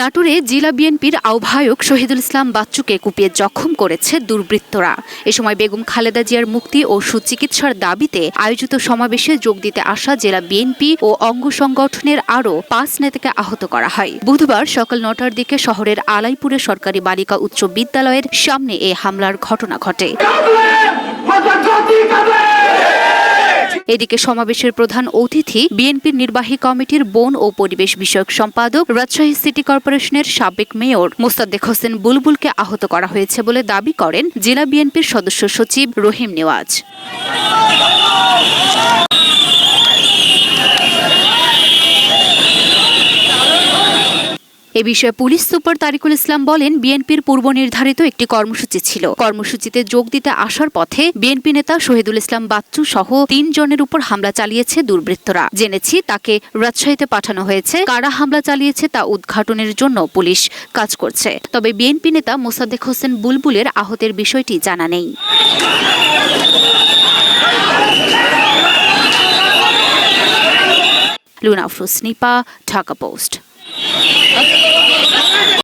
নাটোরে জেলা বিএনপির আহ্বায়ক শহীদুল ইসলাম বাচ্চুকে কুপিয়ে জখম করেছে দুর্বৃত্তরা। এ সময় বেগম খালেদা জিয়ার মুক্তি ও সুচিকিৎসার দাবিতে আয়োজিত সমাবেশে যোগ দিতে আসা জেলা বিএনপি ও অঙ্গ সংগঠনের আরও পাঁচ নেতাকে আহত করা হয়। বুধবার সকাল নটার দিকে শহরের আলাইপুরে সরকারি বালিকা উচ্চ বিদ্যালয়ের সামনে এ হামলার ঘটনা ঘটে। এদিকে সমাবেশের প্রধান অতিথি বিএনপির নির্বাহী কমিটির বন ও পরিবেশ বিষয়ক সম্পাদক, রাজশাহী সিটি কর্পোরেশনের সাবেক মেয়র মোস্তাদ্দেক হোসেন বুলবুলকে আহত করা হয়েছে বলে দাবি করেন জেলা বিএনপির সদস্য সচিব রহিম নেওয়াজ। এ বিষয়ে পুলিশ সুপার তারিকুল ইসলাম বলেন, বিএনপির পূর্ব নির্ধারিত একটি কর্মসূচি ছিল। কর্মসূচিতে যোগ দিতে আসার পথে বিএনপি নেতা শহীদুল ইসলাম বাচ্চু সহ তিন জনের উপর হামলা চালিয়েছে দুর্বৃত্তরা। জেনেছি তাকে রাজশাহীতে পাঠানো হয়েছে। কারা হামলা চালিয়েছে তা উদ্ঘাটনের জন্য পুলিশ কাজ করছে। তবে বিএনপি নেতা মোসাদ্দেক হোসেন বুলবুলের আহতের বিষয়টি জানা নেই। লুনা আফরোজ, নিপা, ঢাকা পোস্ট। Okay.